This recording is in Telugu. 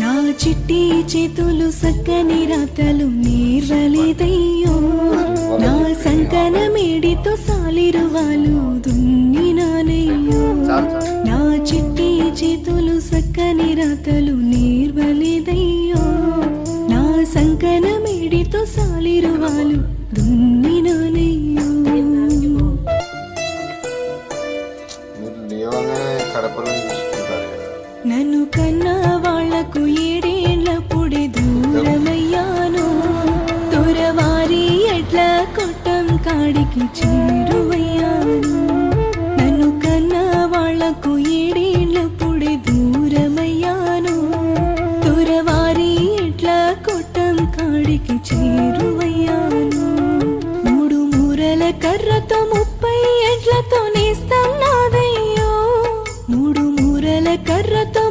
నా చిట్టి చేతులు సక్కని రాతలు నీర్వలేదయ్యో నా సంకన మేడితో సాలిరువాలు దున్నినానయ్యో. నా చిట్టి చేతులు సక్కని రాతలు నీర్వలేదయ్యో నా సంకన మేడితో సాలిరువాలు దున్నినానయ్యో. నన్ను కన్నా కొట్టం కాడికి చేరువయ్యాను నన్ను కన్న వాళ్ళకు ఏడేళ్ళప్పుడే దూరమయ్యాను. దూరవారి ఎట్ల కొట్టం కాడికి చేరువయ్యాను మూడు మూరల ముప్పై ఎడ్లతో నేస్తన్నాదయ్యో మూడు మూరల కర్రతో